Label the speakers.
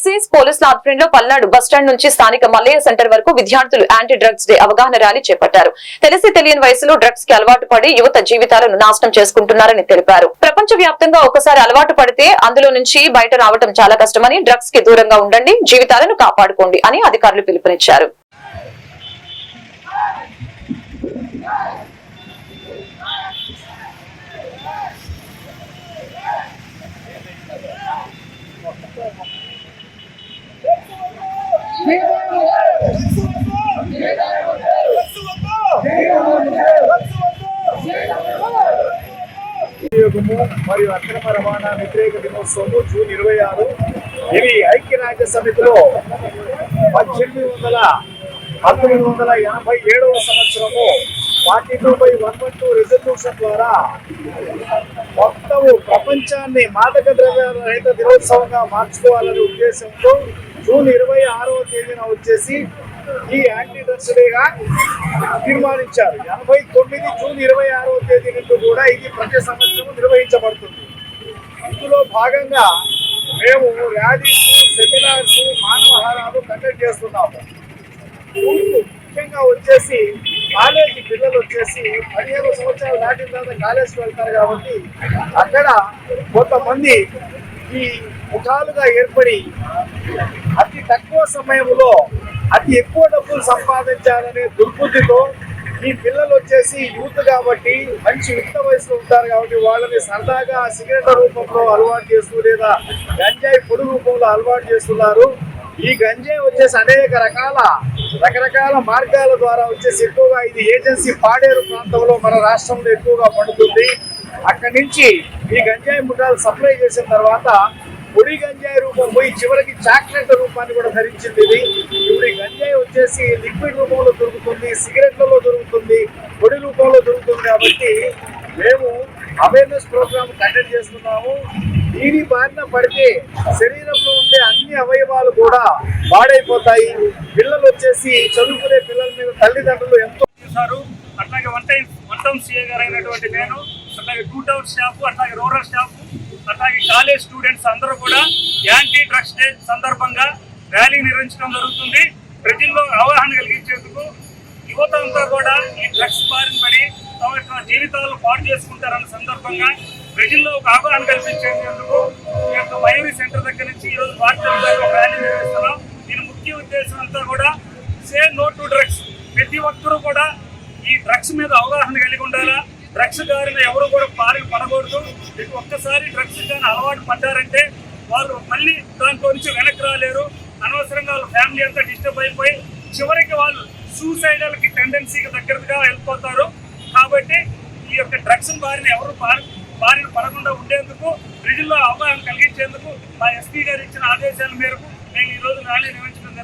Speaker 1: Excise పోలీసుల ఆధ్వర్యంలో Palnadu bus stand నుంచి స్థానిక మల్లయ్య సెంటర్ వరకు విద్యార్థులు యాంటీ డ్రగ్స్ డే అవగాహన ర్యాలీ చేపట్టారు. తెలిసి తెలియని వయసులో డ్రగ్స్కి అలవాటు పడి యువత జీవితాలను నాశనం చేసుకుంటున్నారని తెలిపారు. ప్రపంచ వ్యాప్తంగా ఒకసారి అలవాటు పడితే అందులో నుంచి బయట రావడం చాలా కష్టమని డ్రగ్స్కి దూరంగా ఉండండి జీవితాలను కాపాడుకోండి అని అధికారులు పిలుపునిచ్చారు.
Speaker 2: మరియు అక్రమ రవాణా వ్యతిరేక దినోత్సవము జూన్ ఇరవై ఆరు. ఇవి ఐక్యరాజ్య సమితిలో పద్దెనిమిది వందల పంతొమ్మిది వందల ఎనభై ఏడవ సంవత్సరము forty two by one one two resolution ద్వారా మొత్తం ప్రపంచాన్ని మాదక ద్రవ్యాల రహిత దినోత్సవంగా మార్చుకోవాలనే ఉద్దేశంతో జూన్ ఇరవై ఆరవ తేదీన వచ్చేసి ఈ యాంటీ డ్రగ్స్ డేగా తీర్మానించారు. ఎనభై తొమ్మిది జూన్ ఇరవై ఆరవ తేదీ నుండి కూడా ఇది ప్రతి సంవత్సరం నిర్వహించబడుతుంది. ఇందులో భాగంగా మేము ర్యాలీస్ సెమినార్స్ మానవహారాలు కండక్ట్ చేస్తున్నాము. ముఖ్యంగా వచ్చేసి కాలేజీ పిల్లలు వచ్చేసి పదిహేను సంవత్సరాలు దాటిన తర్వాత కాలేజీకి వెళ్తారు కాబట్టి అక్కడ కొంతమంది ఈ ముఖాలుగా ఏర్పడి అతి తక్కువ సమయంలో అతి ఎక్కువ డబ్బులు సంపాదించాలనే దుర్బుద్ధితో ఈ పిల్లలు వచ్చేసి యూత్ కాబట్టి మంచి యుక్త వయసులో ఉంటారు కాబట్టి వాళ్ళని సరదాగా సిగరెట్ రూపంలో అలవాటు చేస్తూ లేదా గంజాయి పొడి రూపంలో అలవాటు చేస్తున్నారు. ఈ గంజాయి వచ్చేసి అనేక రకాల రకరకాల మార్గాల ద్వారా వచ్చేసి ఎక్కువగా ఇది ఏజెన్సీ పాడేరు ప్రాంతంలో మన రాష్ట్రంలో ఎక్కువగా పండుతుంది. అక్కడి నుంచి ఈ గంజాయి ముఠాలు సప్లై చేసిన తర్వాత పొడి గంజాయి రూపం పోయి చివరికి చాక్లెట్ రూపాన్ని కూడా ధరించింది ఇది. ఇప్పుడు ఈ గంజాయి వచ్చేసి లిక్విడ్ రూపంలో దొరుకుతుంది సిగరెట్లలో దొరుకుతుంది పొడి రూపంలో దొరుకుతుంది కాబట్టి మేము అవేర్నెస్ ప్రోగ్రామ్ కండక్ట్ చేస్తున్నాము. దీని బారిన పడితే శరీరంలో ఉండే అన్ని అవయవాలు కూడా పాడైపోతాయి. పిల్లలు వచ్చేసి చదువుకునే పిల్లల మీద తల్లిదండ్రులు ఎంతో
Speaker 3: చేశారు. అట్లాగే one time one town CA గారు అయినటువంటి నేను అట్లాగే టూ టౌన్ స్టాఫ్ అట్లాగే రూరల్ స్టాఫ్ అట్లాగే కాలేజ్ స్టూడెంట్స్ అందరూ కూడా యాంటీ డ్రగ్స్ డే సందర్భంగా ర్యాలీ నిర్వహించడం జరుగుతుంది. ప్రజల్లో అవగాహన కలిగించేందుకు యువత అంతా కూడా ఈ డ్రగ్స్ బారిన పడి తమ యొక్క జీవితాలను పాటు చేసుకుంటారన్న సందర్భంగా ప్రజల్లో ఒక అవగాహన కల్పించేందుకు ఈ యొక్క మయూరి సెంటర్ దగ్గర నుంచి ఈరోజు భారత ఒక ర్యాలీ నిర్వహిస్తున్నాం. దీని ముఖ్య ఉద్దేశం అంతా కూడా సే నో టు డ్రగ్స్. ప్రతి ఒక్కరూ కూడా ఈ డ్రగ్స్ మీద అవగాహన కలిగి ఉండాలా? డ్రగ్స్ దారిన ఎవరు కూడా పారి పడకూడదు. మీకు ఒక్కసారి డ్రగ్స్ కానీ అలవాటు పడ్డారంటే వాళ్ళు మళ్ళీ దాంట్లో నుంచి వెనక్కి రాలేరు. అనవసరంగా వాళ్ళ ఫ్యామిలీ అంతా డిస్టర్బ్ అయిపోయి చివరికి వాళ్ళు సూసైడల్కి టెండెన్సీకి దగ్గరగా వెళ్ళిపోతారు. కాబట్టి ఈ యొక్క డ్రగ్స్ బారిన ఎవరు బారి బారిన పడకుండా ఉండేందుకు ప్రజల్లో అవగాహన కలిగించేందుకు మా ఎస్పీ గారు ఇచ్చిన ఆదేశాల మేరకు మేము ఈ ర్యాలీ నిర్వహించడం